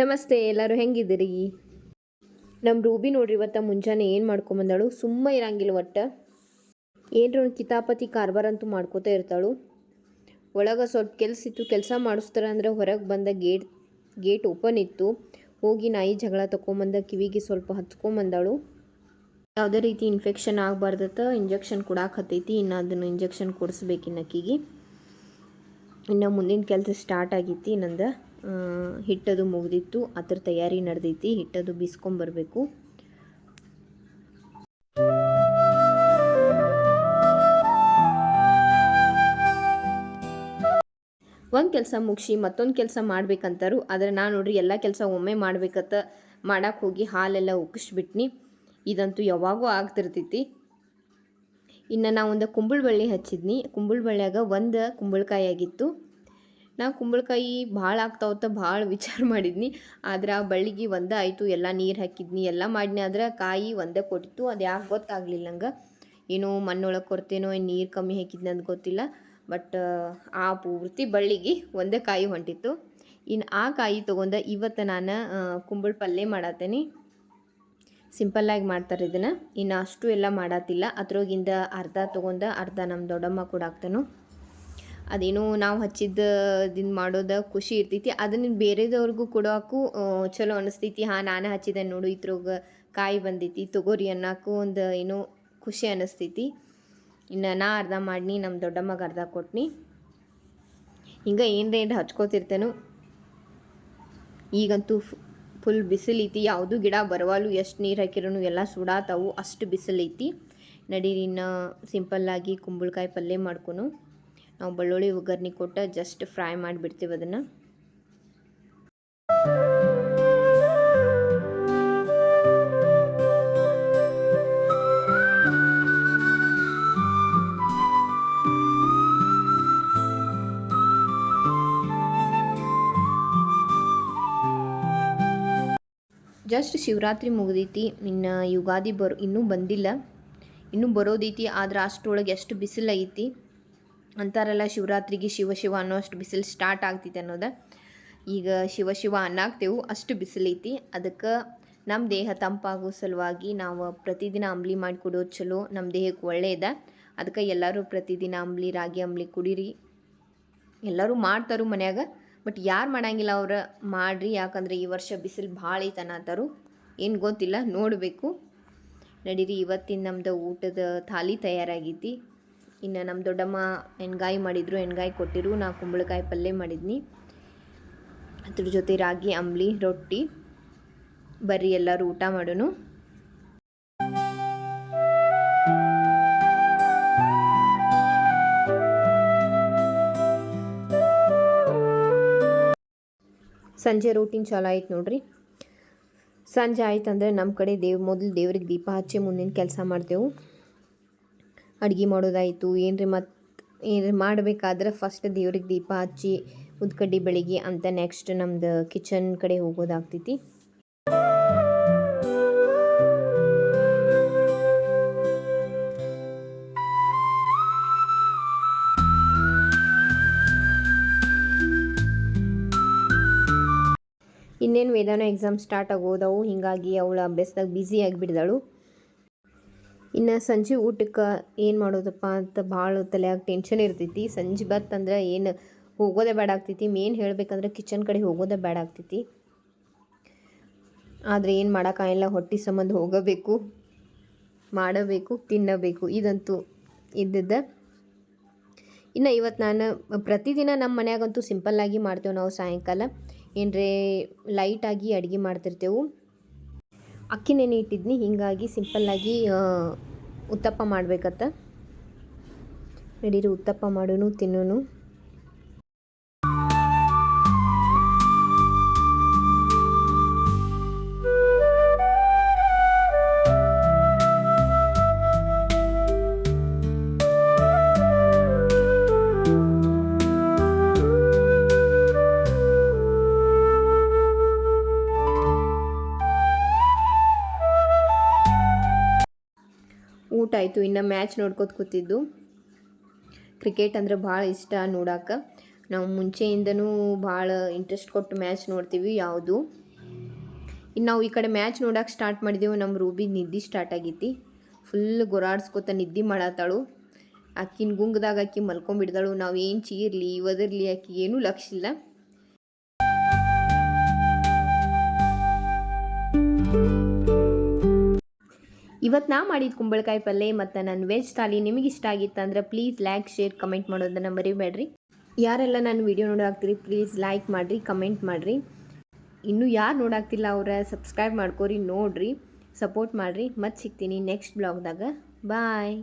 ನಮಸ್ತೆ, ಎಲ್ಲರೂ ಹೆಂಗಿದ್ದೀರಿ? ನಮ್ಮ ರೂಬಿ ನೋಡ್ರಿ, ಇವತ್ತು ಮುಂಜಾನೆ ಏನು ಮಾಡ್ಕೊಂಬಂದಾಳು? ಸುಮ್ಮ ಇರಂಗಿಲ್ಲ ಒಟ್ಟು. ಏನ್ರ ಒಂದು ಕಿತಾಪತಿ ಕಾರ್ಬಾರ್ ಅಂತೂ ಮಾಡ್ಕೋತಾ ಇರ್ತಾಳು. ಒಳಗೆ ಸ್ವಲ್ಪ ಕೆಲಸ ಇತ್ತು, ಕೆಲಸ ಮಾಡಿಸ್ತಾರೆ ಅಂದ್ರೆ ಹೊರಗೆ ಬಂದ ಗೇಟ್ ಗೇಟ್ ಓಪನ್ ಇತ್ತು. ಹೋಗಿ ನಾಯಿ ಜಗಳ ತಗೊಂಬಂದ ಕಿವಿಗೆ ಸ್ವಲ್ಪ ಹಚ್ಕೊಂಬಂದಾಳು ಯಾವುದೇ ರೀತಿ ಇನ್ಫೆಕ್ಷನ್ ಆಗಬಾರ್ದತ್ತ ಇಂಜೆಕ್ಷನ್ ಕೊಡಾಕತ್ತೈತಿ ಇನ್ನು ಅದನ್ನು ಇಂಜೆಕ್ಷನ್ ಕೊಡಿಸ್ಬೇಕಿನ್ನಕ್ಕಿಗೆ ಇನ್ನು ಮುಂದಿನ ಕೆಲಸ ಸ್ಟಾರ್ಟ್ ಆಗೈತಿ ನಂದು ಹಿಟ್ಟದು ಮುಗ್ದಿತ್ತು, ಅದ್ರ ತಯಾರಿ ನಡೆದೈತಿ, ಹಿಟ್ಟದು ಬೀಸ್ಕೊಂಬರ್ಬೇಕು. ಒಂದು ಕೆಲಸ ಮುಗಿಸಿ ಮತ್ತೊಂದು ಕೆಲಸ ಮಾಡ್ಬೇಕಂತಾರು, ಆದರೆ ನಾನು ನೋಡ್ರಿ ಎಲ್ಲ ಕೆಲಸ ಒಮ್ಮೆ ಮಾಡ್ಬೇಕತ್ತ ಮಾಡಕ್ಕೆ ಹೋಗಿ ಹಾಲೆಲ್ಲ ಉಕ್ಕಿಸ್ಬಿಟ್ನಿ ಇದಂತೂ ಯಾವಾಗೂ ಆಗ್ತಿರ್ತೈತಿ. ಇನ್ನು ನಾವೊಂದು ಕುಂಬಳಬಳ್ಳಿ ಹಚ್ಚಿದ್ನಿ. ಕುಂಬಳಬಳ್ಳಿಯಾಗ ಒಂದು ಕುಂಬಳಕಾಯಿ ಆಗಿತ್ತು. ನಾ ಕುಂಬಳಕಾಯಿ ಭಾಳ ಆಗ್ತಾವತ್ತ ಭಾಳ ವಿಚಾರ ಮಾಡಿದ್ನಿ. ಆದ್ರೆ ಆ ಬಳ್ಳಿಗೆ ಒಂದೇ ಆಯಿತು, ಎಲ್ಲ ನೀರು ಹಾಕಿದ್ನಿ, ಎಲ್ಲ ಮಾಡಿನಿ. ಆದ್ರೆ ಕಾಯಿ ಒಂದೇ ಕೊಟ್ಟಿತ್ತು, ಅದು ಯಾಕೆ ಗೊತ್ತಾಗಲಿಲ್ಲ ನಂಗೆ. ಏನೋ ಮಣ್ಣೊಳಗೆ ಕೊರ್ತೇನೋ, ಏನು ನೀರು ಕಮ್ಮಿ ಹಾಕಿದ್ನಿ ಅಂತ ಗೊತ್ತಿಲ್ಲ. ಬಟ್, ಆ ಪೂರ್ತಿ ಬಳ್ಳಿಗೆ ಒಂದೇ ಕಾಯಿ ಹೊಂಟಿತ್ತು. ಇನ್ನು ಆ ಕಾಯಿ ತೊಗೊಂಡ ಇವತ್ತು ನಾನು ಕುಂಬಳ ಪಲ್ಯ ಮಾಡತ್ತೇನೆ ಸಿಂಪಲ್ಲಾಗಿ ಮಾಡ್ತಾರೆ ಇದನ್ನು. ಇನ್ನು ಅಷ್ಟು ಎಲ್ಲ ಮಾಡತ್ತಿಲ್ಲ ಅದ್ರೊಳಗಿಂದ ಅರ್ಧ ತೊಗೊಂಡ ಅರ್ಧ ನಮ್ಮ ದೊಡ್ಡಮ್ಮ ಕೂಡ ಹಾಕ್ತಾನು. ಅದೇನೋ ನಾವು ಹಚ್ಚಿದ್ದದಿಂದ ಮಾಡೋದ ಖುಷಿ ಇರ್ತೈತಿ. ಅದನ್ನ ಬೇರೆದವ್ರಿಗೂ ಕೊಡೋಕ್ಕೂ ಚಲೋ ಅನಿಸ್ತೈತಿ. ಹಾಂ, ನಾನು ಹಚ್ಚಿದೆ ನೋಡು ಇದ್ರೊಳಗೆ ಕಾಯಿ ಬಂದೈತಿ, ತೊಗೋರಿ ಅನ್ನೋಕ್ಕೂ ಒಂದು ಏನೋ ಖುಷಿ ಅನ್ನಿಸ್ತೈತಿ ಇನ್ನು ನಾ ಅರ್ಧ ಮಾಡಿನಿ ನಮ್ಮ ದೊಡ್ಡಮ್ಮಗೆ ಅರ್ಧ ಕೊಟ್ನಿ. ಹಿಂಗೆ ಏನು ಏನು ಹಚ್ಕೋತಿರ್ತೇನು. ಈಗಂತೂ ಫುಲ್ ಬಿಸಿಲೈತಿ. ಯಾವುದೂ ಗಿಡ, ಬರವಾಲು, ಎಷ್ಟು ನೀರು ಹಾಕಿರೋನು ಎಲ್ಲ ಸುಡಾತಾವು, ಅಷ್ಟು ಬಿಸಿಲೈತಿ. ನಡೀರಿ, ಇನ್ನು ಸಿಂಪಲ್ಲಾಗಿ ಕುಂಬಳಕಾಯಿ ಪಲ್ಯ ಮಾಡ್ಕೊನು. ನಾವು ಬೆಳ್ಳುಳ್ಳಿ ಒಗ್ಗರಣೆ ಕೊಟ್ಟು ಜಸ್ಟ್ ಫ್ರೈ ಮಾಡಿಬಿಡ್ತೀವಿ ಅದನ್ನು. ಜಸ್ಟ್ ಶಿವರಾತ್ರಿ ಮುಗಿದೈತಿ ಇನ್ನು ಯುಗಾದಿ ಬರೋ ಇನ್ನೂ ಬಂದಿಲ್ಲ. ಇನ್ನೂ ಬರೋದೈತಿ, ಆದ್ರೆ ಅಷ್ಟರೊಳಗೆ ಎಷ್ಟು ಬಿಸಿಲೈತಿ. ಅಂತಾರಲ್ಲ, ಶಿವರಾತ್ರಿಗೆ ಶಿವ ಶಿವ ಅನ್ನೋ ಅಷ್ಟು ಬಿಸಿಲು ಸ್ಟಾರ್ಟ್ ಆಗ್ತೈತೆ ಅನ್ನೋದು. ಈಗ ಶಿವ ಶಿವ ಅನ್ನಾಗ್ತೇವು, ಅಷ್ಟು ಬಿಸಿಲೈತಿ. ಅದಕ್ಕೆ ನಮ್ಮ ದೇಹ ತಂಪಾಗೋ ಸಲುವಾಗಿ ನಾವು ಪ್ರತಿದಿನ ಅಂಬ್ಲಿ ಮಾಡಿ ಕುಡಿಯೋದು ಚಲೋ ನಮ್ಮ ದೇಹಕ್ಕೆ ಒಳ್ಳೆಯದ ಅದಕ್ಕೆ ಎಲ್ಲರೂ ಪ್ರತಿದಿನ ಅಂಬ್ಲಿ, ರಾಗಿ ಅಂಬ್ಲಿ ಕುಡೀರಿ. ಎಲ್ಲರೂ ಮಾಡ್ತಾರು ಮನ್ಯಾಗ, ಬಟ್ ಯಾರು ಮಾಡಂಗಿಲ್ಲ ಅವ್ರು ಮಾಡಿರಿ. ಯಾಕಂದ್ರೆ ಈ ವರ್ಷ ಬಿಸಿಲು ಭಾಳ ಐತೆ ಏನು ಗೊತ್ತಿಲ್ಲ, ನೋಡಬೇಕು. ನಡೀರಿ, ಇವತ್ತಿನ ನಮ್ಮದು ಊಟದ ಥಾಲಿ ತಯಾರಾಗೈತಿ. ಇನ್ನು ನಮ್ಮ ದೊಡ್ಡಮ್ಮ ಎಣ್ಗಾಯಿ ಮಾಡಿದ್ರು ಎಣ್ಗಾಯಿ ಕೊಟ್ಟಿರು. ನಾ ಕುಂಬಳಕಾಯಿ ಪಲ್ಯ ಮಾಡಿದ್ನಿ. ಅದ್ರ ಜೊತೆ ರಾಗಿ, ಅಂಬ್ಲಿ, ರೊಟ್ಟಿ, ಬರ್ರಿ ಎಲ್ಲರೂ ಊಟ ಮಾಡೋಣ ಸಂಜೆ ರೂಟೀನ್ ಚಾಲು ಆಯ್ತು ನೋಡ್ರಿ. ಸಂಜೆ ಆಯ್ತು ಅಂದರೆ ನಮ್ಮ ಕಡೆ ದೇವ್, ಮೊದಲು ದೇವ್ರಿಗೆ ದೀಪ ಹಚ್ಚಿ ಮುಂದಿನ ಕೆಲಸ ಮಾಡ್ತೇವೆ. ಅಡುಗೆ ಮಾಡೋದಾಯಿತು. ಏನ್ರಿ ಮತ್ತು ಏನ್ರಿ ಮಾಡಬೇಕಾದ್ರೆ ಫಸ್ಟ್ ದೇವ್ರಿಗೆ ದೀಪ ಹಚ್ಚಿ ಉದ್ಕಡ್ಡಿ ಬೆಳಿಗ್ಗೆ ಅಂತ ನೆಕ್ಸ್ಟ್ ನಮ್ದು ಕಿಚನ್ ಕಡೆ ಹೋಗೋದಾಗ್ತೈತಿ. ಇನ್ನೇನು ವೇದಾನ ಎಕ್ಸಾಮ್ ಸ್ಟಾರ್ಟ್ ಆಗೋದವು, ಹೀಗಾಗಿ ಅವಳು ಅಭ್ಯಾಸದಾಗ ಬ್ಯುಸಿ ಆಗಿಬಿಡ್ದಾಳು. ಇನ್ನು ಸಂಜೆ ಊಟಕ್ಕೆ ಏನು ಮಾಡೋದಪ್ಪ ಅಂತ ಭಾಳ ತಲೆಯಾಗ ಟೆನ್ಷನ್ ಇರ್ತೈತಿ. ಸಂಜೆ ಬತ್ತಂದ್ರೆ ಏನು ಹೋಗೋದೇ ಬೇಡ ಆಗ್ತೈತಿ. ಮೇನ್ ಹೇಳಬೇಕಂದ್ರೆ ಕಿಚನ್ ಕಡೆ ಹೋಗೋದೇ ಬೇಡ ಆಗ್ತೈತಿ. ಆದರೆ ಏನು ಮಾಡೋಕ್ಕಾಗಿಲ್ಲ ಹೊಟ್ಟೆ ಸಂಬಂಧ ಹೋಗಬೇಕು, ಮಾಡಬೇಕು, ತಿನ್ನಬೇಕು. ಇದಂತೂ ಇದ್ದಿದ್ದ. ಇನ್ನು ಇವತ್ತು ನಾನು ಪ್ರತಿದಿನ ನಮ್ಮ ಮನ್ಯಾಗಂತೂ ಸಿಂಪಲ್ಲಾಗಿ ಮಾಡ್ತೇವೆ ನಾವು ಸಾಯಂಕಾಲ. ಏನರೇ ಲೈಟಾಗಿ ಅಡುಗೆ ಮಾಡ್ತಿರ್ತೇವೆ. ಅಕ್ಕಿ ನೆನೆ ಇಟ್ಟಿದ್ನಿ. ಹೀಗಾಗಿ ಸಿಂಪಲ್ಲಾಗಿ ಉತ್ತಪ್ಪ ಮಾಡ್ಬೇಕತ್ತ. ನಡೀರಿ ಉತ್ತಪ್ಪ ಮಾಡೋನು ತಿನ್ನೋನು. ಊಟ ಆಯಿತು ಇನ್ನು ಮ್ಯಾಚ್ ನೋಡ್ಕೊತ ಕೂತಿದ್ದು. ಕ್ರಿಕೆಟ್ ಅಂದರೆ ಭಾಳ ಇಷ್ಟ ನೋಡಾಕ. ನಾವು ಮುಂಚೆಯಿಂದನೂ ಭಾಳ ಇಂಟ್ರೆಸ್ಟ್ ಕೊಟ್ಟು ಮ್ಯಾಚ್ ನೋಡ್ತೀವಿ ಯಾವುದು. ಇನ್ನು ನಾವು ಈ ಕಡೆ ಮ್ಯಾಚ್ ನೋಡೋಕೆ ಸ್ಟಾರ್ಟ್ ಮಾಡಿದೆವು ನಮ್ಮ ರೂಬಿ ನಿದ್ದೆ ಸ್ಟಾರ್ಟ್ ಆಗೈತಿ ಫುಲ್ ಗೊರಾಡ್ಸ್ಕೊತ ನಿದ್ದೆ ಮಾಡತ್ತಾಳು ಆಕಿನ ಗುಂಗದಾಗ ಆಕಿ ಮಲ್ಕೊಂಬಿಡ್ದಾಳು. ನಾವು ಏನು ಚೀರ್ಲಿ, ಒದರ್ಲಿ ಆಕಿ ಏನೂ ಲಕ್ಷ ಇಲ್ಲ ಇವತ್ತು ನಾ ಮಾಡಿದ ಕುಂಬಳಕಾಯಿ ಪಲ್ಯ ಮತ್ತು ನನ್ನ ವೆಜ್ ಥಾಲಿ ನಿಮಗೆ ಇಷ್ಟ ಆಗಿತ್ತಂದ್ರೆ ಪ್ಲೀಸ್ ಲೈಕ್ ಶೇರ್ ಕಮೆಂಟ್ ಮಾಡೋದನ್ನು ಮರಿಬೇಡ್ರಿ. ಯಾರೆಲ್ಲ ನನ್ನ ವಿಡಿಯೋ ನೋಡಾಕ್ತೀರಿ ಪ್ಲೀಸ್ ಲೈಕ್ ಮಾಡಿರಿ ಕಮೆಂಟ್ ಮಾಡಿರಿ. ಇನ್ನೂ ಯಾರು ನೋಡಾಕ್ತಿಲ್ಲ ಅವರ ಸಬ್ಸ್ಕ್ರೈಬ್ ಮಾಡ್ಕೋರಿ, ನೋಡಿರಿ ಸಪೋರ್ಟ್ ಮಾಡಿರಿ. ಮತ್ತೆ ಸಿಗ್ತೀನಿ ನೆಕ್ಸ್ಟ್ ಬ್ಲಾಗ್ದಾಗ ಬಾಯ್